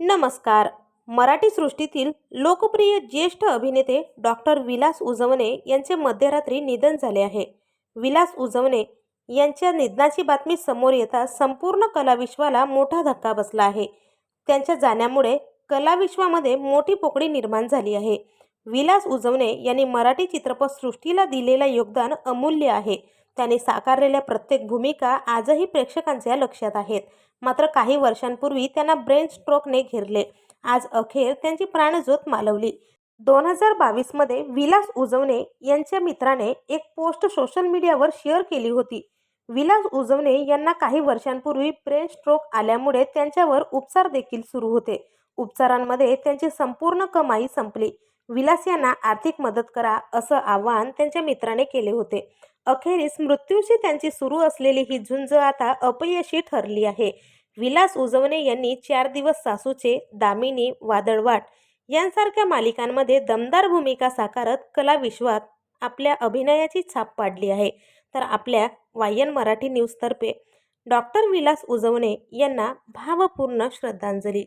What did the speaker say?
नमस्कार. मराठी सृष्टीतील लोकप्रिय ज्येष्ठ अभिनेते डॉक्टर विलास उजवणे यांचे मध्यरात्री निधन झाले आहे. विलास उजवणे यांच्या निधनाची बातमी समोर येताच संपूर्ण कलाविश्वाला मोठा धक्का बसला आहे. त्यांच्या जाण्यामुळे कलाविश्वामध्ये मोठी पोकळी निर्माण झाली आहे. विलास उजवणे यांनी मराठी चित्रपटसृष्टीला दिलेलं योगदान अमूल्य आहे. त्याने साकारलेल्या प्रत्येक भूमिका आजही प्रेक्षकांच्या लक्षात आहेत. मात्र काही वर्षांपूर्वी त्यांना ब्रेन स्ट्रोकने घेरले. आज अखेर त्यांची प्राणज्योत मालवली. दोन हजार बावीसमध्ये विलास उजवणे यांच्या मित्राने एक पोस्ट सोशल मीडियावर शेअर केली होती. विलास उजवणे यांना काही वर्षांपूर्वी ब्रेन स्ट्रोक आल्यामुळे त्यांच्यावर उपचार देखील सुरू होते. उपचारांमध्ये त्यांची संपूर्ण कमाई संपली. विलास यांना आर्थिक मदत करा असं आवाहन त्यांच्या मित्राने केले होते. अखेरीस मृत्यूशी त्यांची सुरू असलेली ही झुंज आता अपयशी ठरली आहे. विलास उजवणे यांनी चार दिवस सासूचे दामिनी वादळवाट यांसारख्या मालिकांमध्ये दमदार भूमिका साकारत कलाविश्वात आपल्या अभिनयाची छाप पाडली आहे. तर आपल्या वायन मराठी न्यूजतर्फे डॉक्टर विलास उजवणे यांना भावपूर्ण श्रद्धांजली.